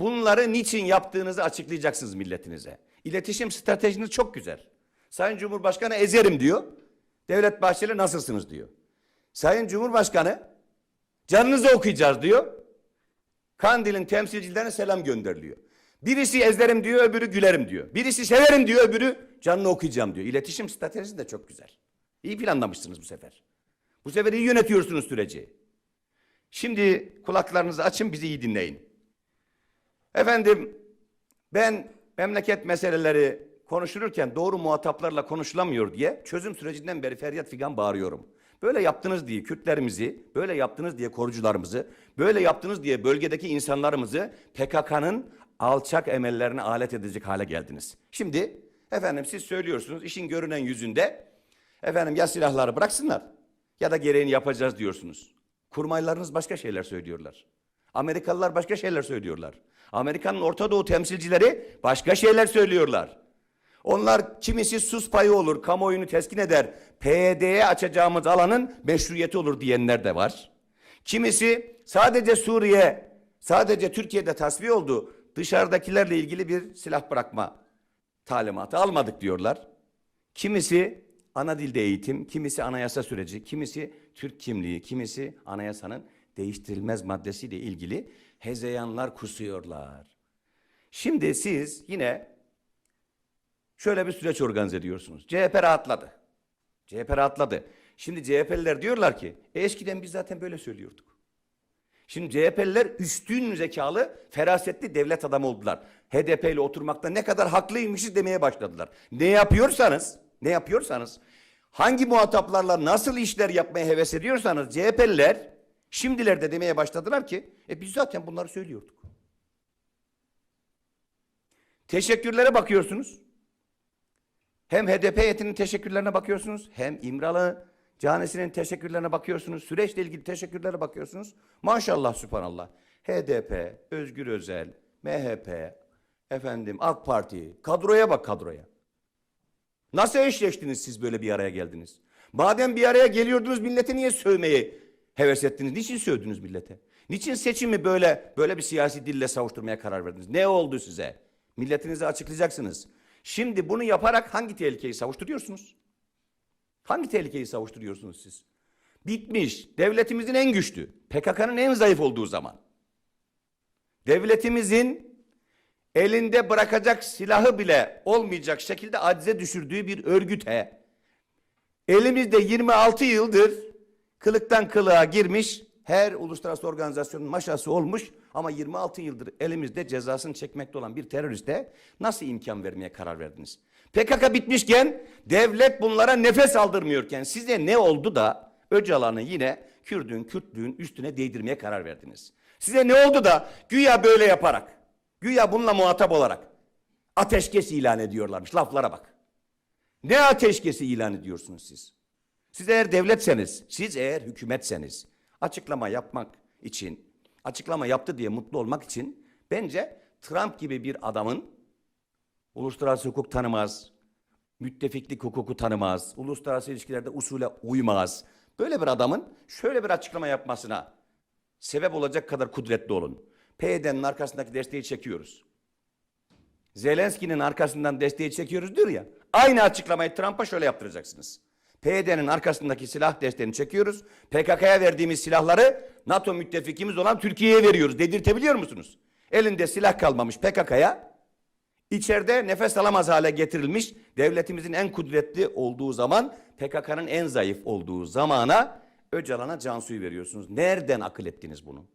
Bunları niçin yaptığınızı açıklayacaksınız milletinize. İletişim stratejiniz çok güzel. Sayın Cumhurbaşkanı ezerim diyor. Devlet Bahçeli nasılsınız diyor. Sayın Cumhurbaşkanı canınızı okuyacağız diyor. Kandil'in temsilcilerine selam gönderiliyor. Birisi ezlerim diyor, öbürü gülerim diyor. Birisi severim diyor, öbürü canını okuyacağım diyor. İletişim stratejisi de çok güzel. İyi planlamışsınız bu sefer. Bu sefer iyi yönetiyorsunuz süreci. Şimdi kulaklarınızı açın, bizi iyi dinleyin. Efendim, ben memleket meseleleri konuşulurken doğru muhataplarla konuşulamıyor diye çözüm sürecinden beri feryat figan bağırıyorum. Böyle yaptınız diye Kürtlerimizi, böyle yaptınız diye korucularımızı, böyle yaptınız diye bölgedeki insanlarımızı PKK'nın alçak emellerine alet edecek hale geldiniz. Şimdi efendim siz söylüyorsunuz işin görünen yüzünde efendim ya silahları bıraksınlar ya da gereğini yapacağız diyorsunuz. Kurmaylarınız başka şeyler söylüyorlar. Amerikalılar başka şeyler söylüyorlar. Amerika'nın Orta Doğu temsilcileri başka şeyler söylüyorlar. Onlar kimisi sus payı olur, kamuoyunu teskin eder, PYD'ye açacağımız alanın meşruiyeti olur diyenler de var. Kimisi sadece Suriye, sadece Türkiye'de tasfiye oldu, dışarıdakilerle ilgili bir silah bırakma talimatı almadık diyorlar. Kimisi ana dilde eğitim, kimisi anayasa süreci, kimisi Türk kimliği, kimisi anayasanın değiştirilmez maddesiyle ilgili hezeyanlar kusuyorlar. Şimdi siz yine şöyle bir süreç organize ediyorsunuz. CHP rahatladı. CHP rahatladı. Şimdi CHP'liler diyorlar ki "E, eskiden biz zaten böyle söylüyorduk. Şimdi CHP'liler üstün zekalı, ferasetli devlet adamı oldular. HDP ile oturmakta ne kadar haklıymışız demeye başladılar. Ne yapıyorsanız, ne yapıyorsanız, hangi muhataplarla nasıl işler yapmaya heves ediyorsanız CHP'liler şimdilerde demeye başladılar ki e biz zaten bunları söylüyorduk. Teşekkürlere bakıyorsunuz. Hem HDP heyetinin teşekkürlerine bakıyorsunuz, hem İmralı canisinin teşekkürlerine bakıyorsunuz, süreçle ilgili teşekkürlere bakıyorsunuz. Maşallah subhanallah. HDP, Özgür Özel, MHP, efendim AK Parti, kadroya bak kadroya. Nasıl eşleştiniz siz böyle bir araya geldiniz? Madem bir araya geliyordunuz millete niye sövmeyi heves ettiniz? Niçin sövdünüz millete? Niçin seçimi böyle böyle bir siyasi dille savuşturmaya karar verdiniz? Ne oldu size? Milletinize açıklayacaksınız. Şimdi bunu yaparak hangi tehlikeyi savuşturuyorsunuz? Hangi tehlikeyi savuşturuyorsunuz siz? Bitmiş. Devletimizin en güçlü. PKK'nın en zayıf olduğu zaman. Devletimizin elinde bırakacak silahı bile olmayacak şekilde acize düşürdüğü bir örgüte elimizde 26 yıldır kılıktan kılığa girmiş her uluslararası organizasyonun maşası olmuş ama 26 yıldır elimizde cezasını çekmekte olan bir teröriste nasıl imkan vermeye karar verdiniz? PKK bitmişken devlet bunlara nefes aldırmıyorken size ne oldu da Öcalan'ı yine Kürdün, Kürtlüğün üstüne değdirmeye karar verdiniz? Size ne oldu da güya böyle yaparak, güya bununla muhatap olarak ateşkes ilan ediyorlarmış laflara bak. Ne ateşkesi ilan ediyorsunuz siz? Siz eğer devletseniz, siz eğer hükümetseniz açıklama yapmak için, açıklama yaptı diye mutlu olmak için bence Trump gibi bir adamın uluslararası hukuk tanımaz, müttefiklik hukuku tanımaz, uluslararası ilişkilerde usule uymaz. Böyle bir adamın şöyle bir açıklama yapmasına sebep olacak kadar kudretli olun. PYD'nin arkasındaki desteği çekiyoruz. Zelenski'nin arkasından desteği çekiyoruz diyor ya. Aynı açıklamayı Trump'a şöyle yaptıracaksınız. PYD'nin arkasındaki silah desteğini çekiyoruz. PKK'ya verdiğimiz silahları NATO müttefikimiz olan Türkiye'ye veriyoruz. Dedirtebiliyor musunuz? Elinde silah kalmamış PKK'ya içeride nefes alamaz hale getirilmiş devletimizin en kudretli olduğu zaman PKK'nın en zayıf olduğu zamana Öcalan'a can suyu veriyorsunuz. Nereden akıl ettiniz bunu?